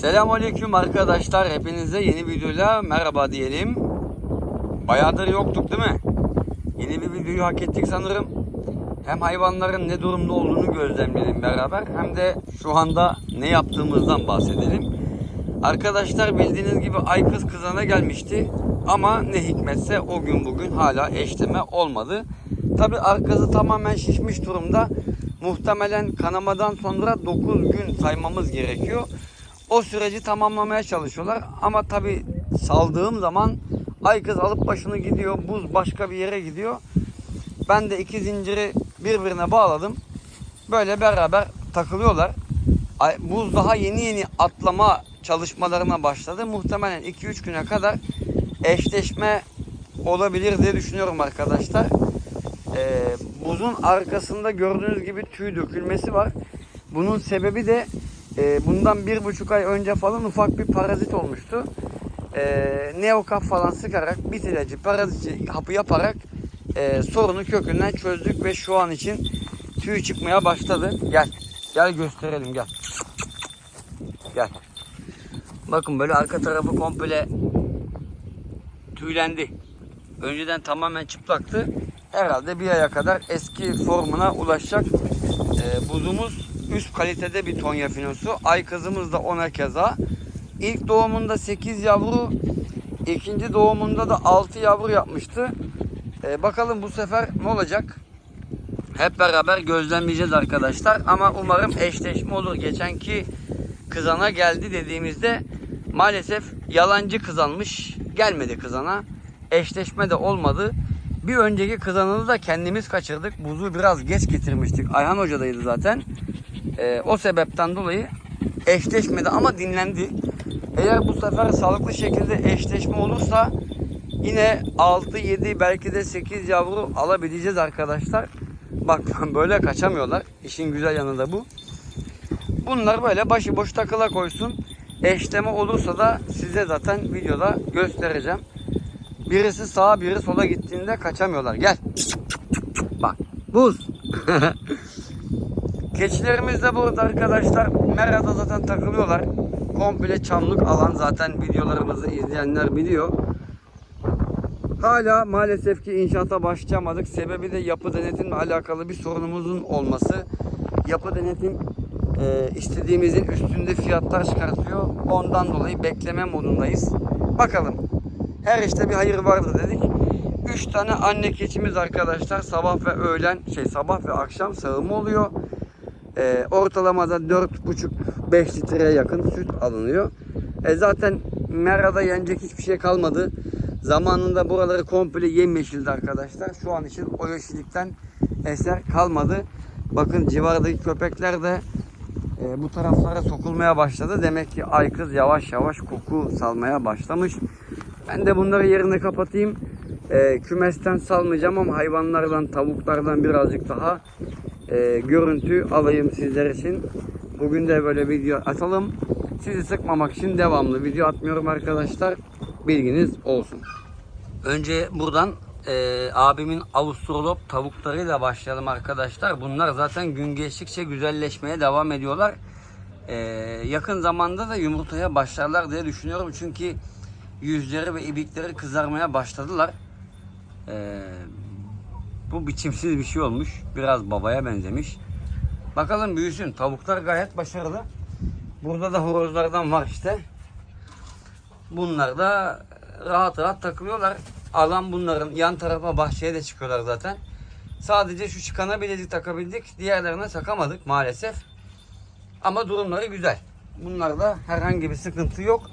Selamünaleyküm arkadaşlar. Hepinize yeni videoyla merhaba diyelim. Bayağıdır yoktuk değil mi? Yeni bir videoyu hak ettik sanırım. Hem hayvanların ne durumda olduğunu gözlemleyelim beraber hem de şu anda ne yaptığımızdan bahsedelim. Arkadaşlar bildiğiniz gibi ay kız kızana gelmişti. Ama ne hikmetse o gün bugün hala eşleme olmadı. Tabi arkası tamamen şişmiş durumda. Muhtemelen kanamadan sonra 9 gün saymamız gerekiyor. O süreci tamamlamaya çalışıyorlar. Ama tabi saldığım zaman ay kız alıp başını gidiyor. Buz başka bir yere gidiyor. Ben de iki zinciri birbirine bağladım. Böyle beraber takılıyorlar. Buz daha yeni yeni atlama çalışmalarına başladı. Muhtemelen 2-3 güne kadar eşleşme olabilir diye düşünüyorum arkadaşlar. Ee, buzun arkasında gördüğünüz gibi tüy dökülmesi var. Bunun sebebi de e, bundan bir buçuk ay önce falan ufak bir parazit olmuştu. Ee, neokap falan sıkarak bit ilacı, parazit hapı yaparak e, sorunu kökünden çözdük ve şu an için tüy çıkmaya başladı. Gel, gel gösterelim gel. Gel. Bakın böyle arka tarafı komple tüylendi. Önceden tamamen çıplaktı. Herhalde bir aya kadar eski formuna ulaşacak. Ee, buzumuz üst kalitede bir Tonya finosu. Ay kızımız da ona keza. İlk doğumunda 8 yavru, ikinci doğumunda da 6 yavru yapmıştı. Ee, bakalım bu sefer ne olacak? Hep beraber gözlemleyeceğiz arkadaşlar. Ama umarım eşleşme olur. Geçenki kızana geldi dediğimizde maalesef yalancı kızanmış. Gelmedi kızana. Eşleşme de olmadı. Bir önceki kızanını da kendimiz kaçırdık. Buzu biraz geç getirmiştik. Ayhan Hoca'daydı zaten. Ee, o sebepten dolayı eşleşmedi ama dinlendi. Eğer bu sefer sağlıklı şekilde eşleşme olursa yine 6, 7 belki de 8 yavru alabileceğiz arkadaşlar. Bak böyle kaçamıyorlar. İşin güzel yanı da bu. Bunlar böyle başıboş takıla koysun. Eşleme olursa da size zaten videoda göstereceğim. Birisi sağa biri sola gittiğinde kaçamıyorlar. Gel. Bak. Buz. Keçilerimiz de burada arkadaşlar. Merada zaten takılıyorlar. Komple çamlık alan zaten videolarımızı izleyenler biliyor. Hala maalesef ki inşaata başlayamadık. Sebebi de yapı denetimle alakalı bir sorunumuzun olması. Yapı denetim e, istediğimizin üstünde fiyatlar çıkartıyor. Ondan dolayı bekleme modundayız. Bakalım. Her işte bir hayır vardır dedik. 3 tane anne keçimiz arkadaşlar sabah ve öğlen şey sabah ve akşam sağımı oluyor. E, ortalamada 4,5-5 litreye yakın süt alınıyor. E, zaten merada yenecek hiçbir şey kalmadı. Zamanında buraları komple yemyeşildi arkadaşlar. Şu an için o yeşillikten eser kalmadı. Bakın civardaki köpekler de e, bu taraflara sokulmaya başladı. Demek ki ay kız yavaş yavaş koku salmaya başlamış. Ben de bunları yerine kapatayım. E, kümesten salmayacağım ama hayvanlardan, tavuklardan birazcık daha e, görüntü alayım sizler için. Bugün de böyle video atalım. Sizi sıkmamak için devamlı video atmıyorum arkadaşlar. Bilginiz olsun. Önce buradan e, abimin Avustralop tavuklarıyla başlayalım arkadaşlar. Bunlar zaten gün geçtikçe güzelleşmeye devam ediyorlar. E, yakın zamanda da yumurtaya başlarlar diye düşünüyorum. Çünkü yüzleri ve ibikleri kızarmaya başladılar. E, bu biçimsiz bir şey olmuş. Biraz babaya benzemiş. Bakalım büyüsün. Tavuklar gayet başarılı. Burada da horozlardan var işte. Bunlar da rahat rahat takılıyorlar. Alan bunların yan tarafa bahçeye de çıkıyorlar zaten. Sadece şu çıkana bilezik takabildik. Diğerlerine takamadık maalesef. Ama durumları güzel. Bunlarda herhangi bir sıkıntı yok.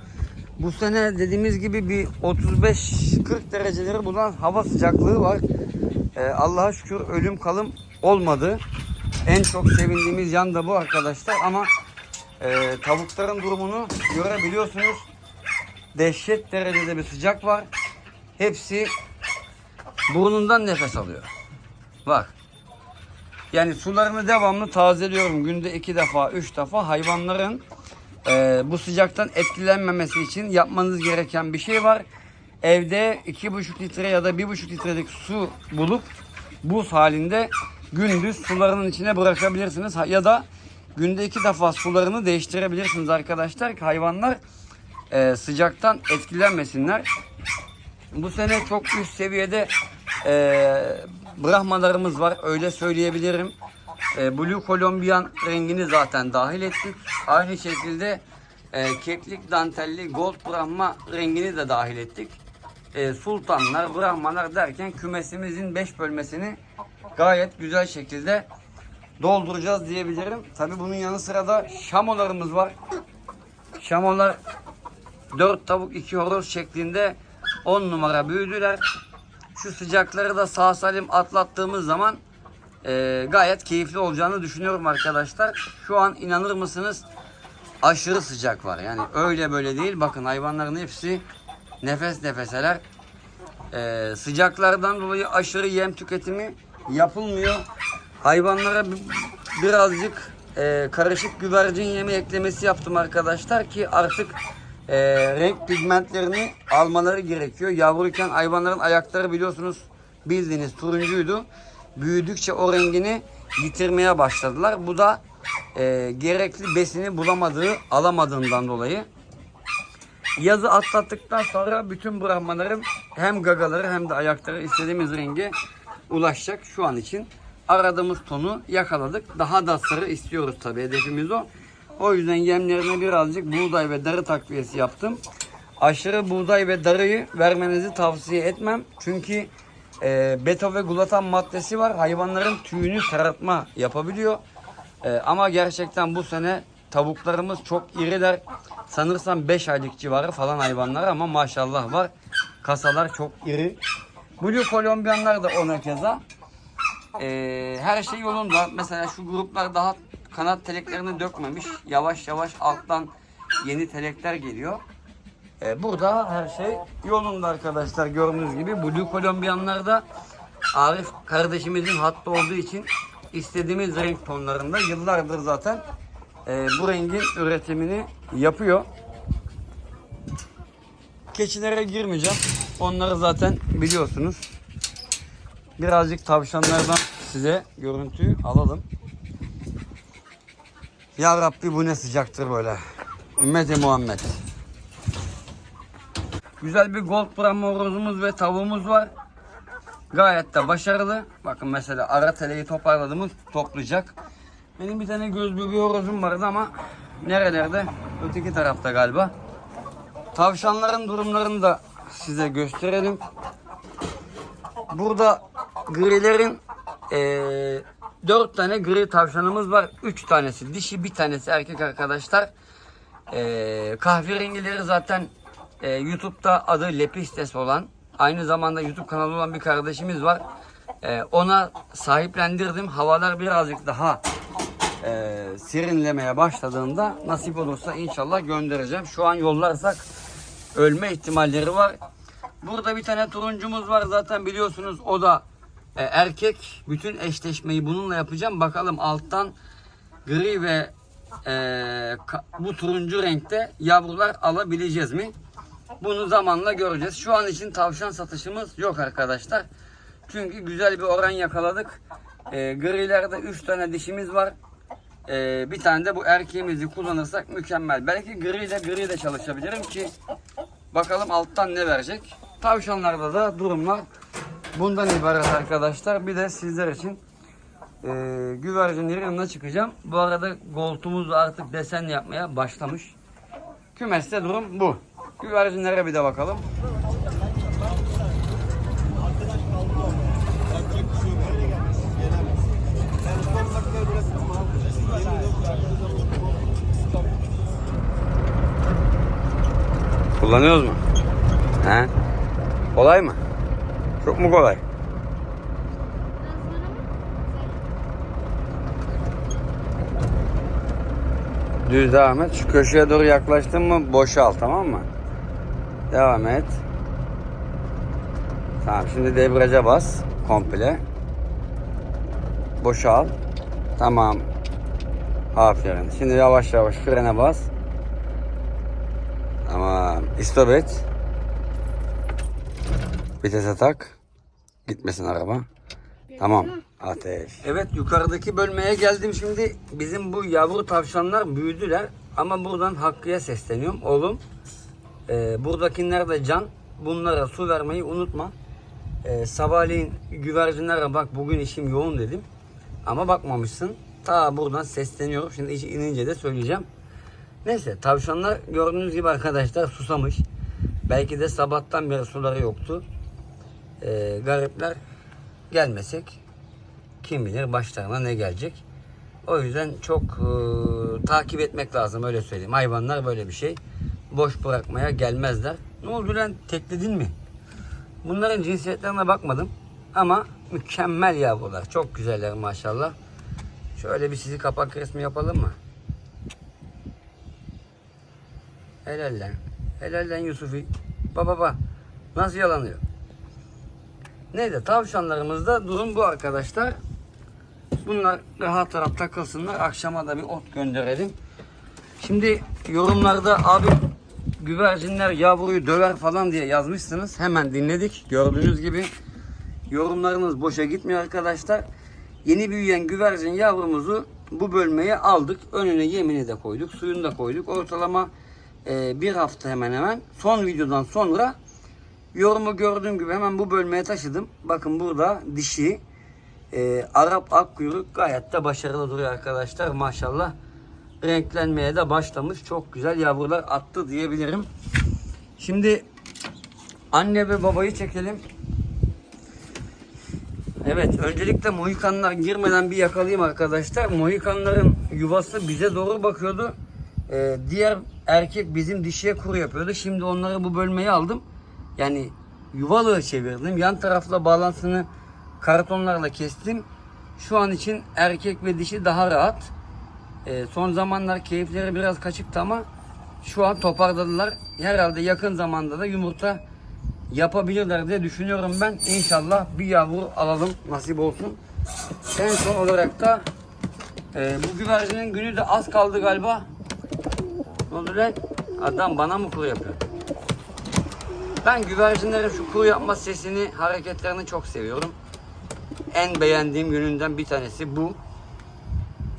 Bu sene dediğimiz gibi bir 35-40 dereceleri bulan hava sıcaklığı var. Ee, Allah'a şükür ölüm kalım olmadı. En çok sevindiğimiz yan da bu arkadaşlar ama e, tavukların durumunu görebiliyorsunuz. Dehşet derecede bir sıcak var. Hepsi burnundan nefes alıyor. Bak. Yani sularını devamlı tazeliyorum. Günde iki defa, üç defa hayvanların e, bu sıcaktan etkilenmemesi için yapmanız gereken bir şey var. Evde iki buçuk litre ya da bir buçuk litrelik su bulup buz halinde gündüz sularının içine bırakabilirsiniz. Ya da günde iki defa sularını değiştirebilirsiniz arkadaşlar hayvanlar e, sıcaktan etkilenmesinler. Bu sene çok üst seviyede e, Brahmalarımız var öyle söyleyebilirim. E, Blue Colombian rengini zaten dahil ettik. Aynı şekilde e, keklik dantelli Gold Brahma rengini de dahil ettik. E, sultanlar, Brahmalar derken kümesimizin 5 bölmesini gayet güzel şekilde dolduracağız diyebilirim. Tabi bunun yanı sıra da şamolarımız var. Şamolar 4 tavuk 2 horoz şeklinde 10 numara büyüdüler. Şu sıcakları da sağ salim atlattığımız zaman e, gayet keyifli olacağını düşünüyorum arkadaşlar. Şu an inanır mısınız aşırı sıcak var. Yani öyle böyle değil. Bakın hayvanların hepsi nefes nefeseler. E, sıcaklardan dolayı aşırı yem tüketimi yapılmıyor. Hayvanlara bi- birazcık e, karışık güvercin yemi eklemesi yaptım arkadaşlar ki artık e, renk pigmentlerini almaları gerekiyor. Yavruyken hayvanların ayakları biliyorsunuz bildiğiniz turuncuydu. Büyüdükçe o rengini yitirmeye başladılar. Bu da e, gerekli besini bulamadığı, alamadığından dolayı. Yazı atlattıktan sonra bütün Brahmaların hem gagaları hem de ayakları istediğimiz renge ulaşacak şu an için. Aradığımız tonu yakaladık. Daha da sarı istiyoruz tabii hedefimiz o. O yüzden yemlerine birazcık buğday ve darı takviyesi yaptım. Aşırı buğday ve darıyı vermenizi tavsiye etmem. Çünkü e, beta ve gluten maddesi var. Hayvanların tüyünü sarartma yapabiliyor. E, ama gerçekten bu sene tavuklarımız çok iriler. Sanırsam 5 aylık civarı falan hayvanlar ama maşallah var. Kasalar çok iri. Blue Colombianlar da ona keza. Ee, her şey yolunda. Mesela şu gruplar daha kanat teleklerini dökmemiş. Yavaş yavaş alttan yeni telekler geliyor. Ee, burada her şey yolunda arkadaşlar gördüğünüz gibi. Blue Colombianlar da Arif kardeşimizin hattı olduğu için istediğimiz renk tonlarında yıllardır zaten e, bu rengin üretimini yapıyor. Keçilere girmeyeceğim. Onları zaten biliyorsunuz. Birazcık tavşanlardan size görüntüyü alalım. Ya Rabbi bu ne sıcaktır böyle. Ümmeti Muhammed. Güzel bir gold brahma horozumuz ve tavuğumuz var. Gayet de başarılı. Bakın mesela ara teleyi toparladığımız toplayacak. Benim bir tane göz bebeği horozum vardı ama nerelerde? Öteki tarafta galiba. Tavşanların durumlarını da size gösterelim. Burada grilerin eee 4 tane gri tavşanımız var. 3 tanesi dişi, bir tanesi erkek arkadaşlar. Eee kahverengileri zaten eee, YouTube'da adı Lepistes olan, aynı zamanda YouTube kanalı olan bir kardeşimiz var. Eee, ona sahiplendirdim. Havalar birazcık daha eee, serinlemeye başladığında nasip olursa inşallah göndereceğim. Şu an yollarsak ölme ihtimalleri var. Burada bir tane turuncumuz var zaten biliyorsunuz o da e, erkek. Bütün eşleşmeyi bununla yapacağım. Bakalım alttan gri ve e, bu turuncu renkte yavrular alabileceğiz mi? Bunu zamanla göreceğiz. Şu an için tavşan satışımız yok arkadaşlar. Çünkü güzel bir oran yakaladık. E, grilerde 3 tane dişimiz var. E, bir tane de bu erkeğimizi kullanırsak mükemmel. Belki gri ile gri de çalışabilirim ki Bakalım alttan ne verecek. Tavşanlarda da durumlar bundan ibaret arkadaşlar. Bir de sizler için e, güvercinlerin yanına çıkacağım. Bu arada goltumuz da artık desen yapmaya başlamış. Kümeste durum bu. Güvercinlere bir de bakalım. Kullanıyoruz mu? He? Kolay mı? Çok mu kolay? Düz devam et. Şu köşeye doğru yaklaştın mı boşal tamam mı? Devam et. Tamam şimdi debriyaja bas komple. Boşal. Tamam. Aferin. Şimdi yavaş yavaş frene bas. Tamam. İstop et. Vitese tak. Gitmesin araba. Tamam. Ateş. Evet yukarıdaki bölmeye geldim şimdi. Bizim bu yavru tavşanlar büyüdüler. Ama buradan Hakkı'ya sesleniyorum. Oğlum e, buradakiler de can. Bunlara su vermeyi unutma. E, sabahleyin güvercinlere bak bugün işim yoğun dedim. Ama bakmamışsın. Ta buradan sesleniyorum. Şimdi inince de söyleyeceğim. Neyse tavşanlar gördüğünüz gibi arkadaşlar susamış. Belki de sabahtan beri suları yoktu. E, garipler gelmesek kim bilir başlarına ne gelecek. O yüzden çok e, takip etmek lazım öyle söyleyeyim. Hayvanlar böyle bir şey. Boş bırakmaya gelmezler. Ne oldu lan tekledin mi? Bunların cinsiyetlerine bakmadım. Ama mükemmel yavrular. Çok güzeller maşallah. Şöyle bir sizi kapak resmi yapalım mı? Helal lan. Helal lan Yusuf'i. Baba baba. Nasıl yalanıyor? Neyse tavşanlarımızda durum bu arkadaşlar. Bunlar rahat rahat takılsınlar. Akşama da bir ot gönderelim. Şimdi yorumlarda abi güvercinler yavruyu döver falan diye yazmışsınız. Hemen dinledik. Gördüğünüz gibi yorumlarınız boşa gitmiyor arkadaşlar. Yeni büyüyen güvercin yavrumuzu bu bölmeye aldık. Önüne yemini de koyduk. Suyunu da koyduk. Ortalama e, bir hafta hemen hemen. Son videodan sonra yorumu gördüğüm gibi hemen bu bölmeye taşıdım. Bakın burada dişi e, Arap akkuyruk gayet de başarılı duruyor arkadaşlar. Maşallah renklenmeye de başlamış. Çok güzel yavrular attı diyebilirim. Şimdi anne ve babayı çekelim. Evet, öncelikle Mohikanlar girmeden bir yakalayayım arkadaşlar. Mohikanların yuvası bize doğru bakıyordu. Ee, diğer erkek bizim dişiye kuru yapıyordu. Şimdi onları bu bölmeye aldım. Yani yuvalığı çevirdim. Yan tarafla bağlantısını kartonlarla kestim. Şu an için erkek ve dişi daha rahat. Ee, son zamanlar keyifleri biraz kaçıktı ama şu an toparladılar. Herhalde yakın zamanda da yumurta yapabilirler diye düşünüyorum ben. İnşallah bir yavru alalım nasip olsun. En son olarak da e, bu güvercinin günü de az kaldı galiba. Ne? Adam bana mı kuru yapıyor? Ben güvercinlerin şu kuru yapma sesini, hareketlerini çok seviyorum. En beğendiğim gününden bir tanesi bu.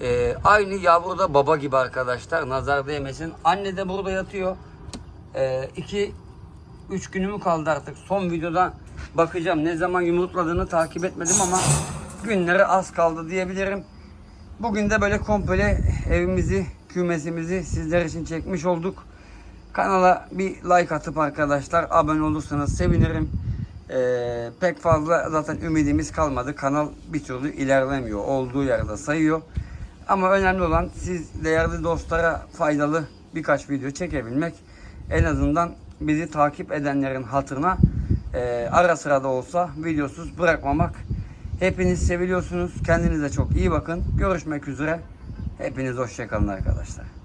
Ee, aynı yavru da baba gibi arkadaşlar. Nazar değmesin. Anne de burada yatıyor. Ee, iki, üç günümü kaldı artık. Son videoda bakacağım. Ne zaman yumurtladığını takip etmedim ama günleri az kaldı diyebilirim. Bugün de böyle komple evimizi, kümesimizi sizler için çekmiş olduk. Kanala bir like atıp arkadaşlar abone olursanız sevinirim. Ee, pek fazla zaten ümidimiz kalmadı. Kanal bir türlü ilerlemiyor. Olduğu yerde sayıyor. Ama önemli olan siz değerli dostlara faydalı birkaç video çekebilmek. En azından bizi takip edenlerin hatırına e, ara sıra da olsa videosuz bırakmamak. Hepiniz seviliyorsunuz. Kendinize çok iyi bakın. Görüşmek üzere. Hepiniz hoşçakalın arkadaşlar.